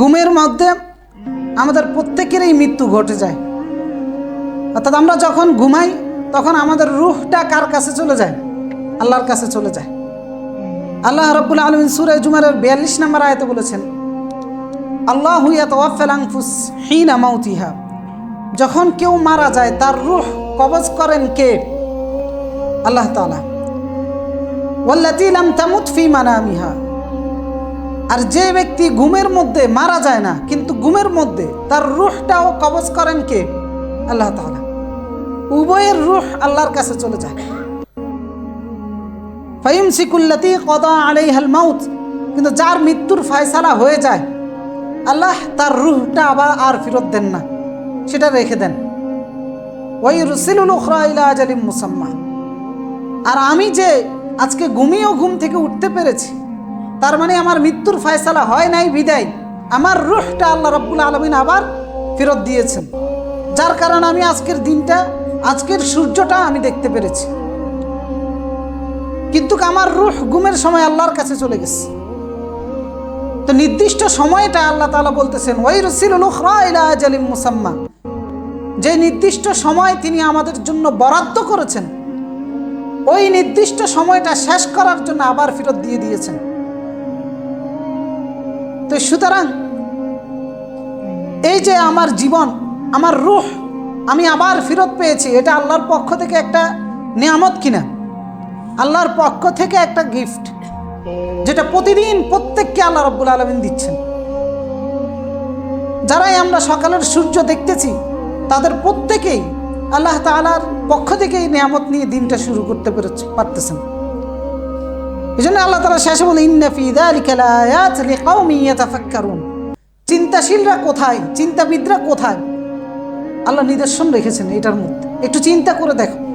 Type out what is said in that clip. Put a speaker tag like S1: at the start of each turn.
S1: ঘুমের মধ্যে আমাদের প্রত্যেকেরই মৃত্যু ঘটে যায়। অর্থাৎ আমরা যখন ঘুমাই, তখন আমাদের রুহটা কার কাছে চলে যায়? আল্লাহর কাছে চলে যায়। আল্লাহ রব্বুল আলমিন সুরে জুমারের বিয়াল্লিশ নম্বর আয়তে বলেছেন, আল্লাহ হুইয়াত ওয়াফেলাংফুস হিনা যখন কেউ মারা যায়, তার রুহ কবজ করেন কে? আল্লাহ তালা ওয়াল্লাতি লাম তামুত ফি মানামিহা। আর যে ব্যক্তি ঘুমের মধ্যে মারা যায় না, কিন্তু ঘুমের মধ্যে তার রুহটাও কবজ করেন কে? আল্লাহ তাআলা। উভয়ের রুহ আল্লাহর কাছে চলে যায়। ফাইম সিকুল্লাতি কদা আলাইহাল মাউত। কিন্তু যার মৃত্যুর ফায়সালা হয়ে যায়, আল্লাহ তার রুহটা আবার আর ফেরত দেন না। সেটা রেখে দেন। ওই রুসিলুল উখরা ইলা আর আমি যে আজকে ঘুমিয়েও ঘুম থেকে উঠতে পেরেছি তার মানে আমার মৃত্যুর ফয়সালা হয় নাই, বিদায়। আমার রুহটা আল্লাহ রব্বুল আলমিন আবার ফেরত দিয়েছেন। যার কারণে আমি আজকের দিনটা, আজকের সূর্যটা আমি দেখতে পেরেছি। কিন্তু আমার রুহ গুমের সময় আল্লাহর কাছে চলে গেছে। তো নির্দিষ্ট সময়টা আল্লাহ তালা বলতেছেন ওই রসিল মুসাম্মা। যে নির্দিষ্ট সময় তিনি আমাদের জন্য বরাদ্দ করেছেন, ওই নির্দিষ্ট সময়টা শেষ করার জন্য আবার ফেরত দিয়ে দিয়েছেন। তো সুতরাং এই যে আমার জীবন, আমার রুহ, আমি আবার ফেরত পেয়েছি, এটা আল্লাহর পক্ষ থেকে একটা নিয়ামত কিনা? আল্লাহর পক্ষ থেকে একটা গিফট যেটা প্রতিদিন প্রত্যেককে আল্লাহ রব্বুল আলমিন দিচ্ছেন। যারাই আমরা সকালের সূর্য দেখতেছি, তাদের প্রত্যেকেই আল্লাহ তালার পক্ষ থেকে এই নিয়ামত নিয়ে দিনটা শুরু করতে পেরেছে পারতেছেন। এই জন্য আল্লাহ তারা শেষে বলে ইন্নাফিদারুন চিন্তাশীলরা কোথায়? চিন্তাবিদরা কোথায়? আল্লাহ নিদর্শন রেখেছেন এটার মধ্যে। একটু চিন্তা করে দেখো।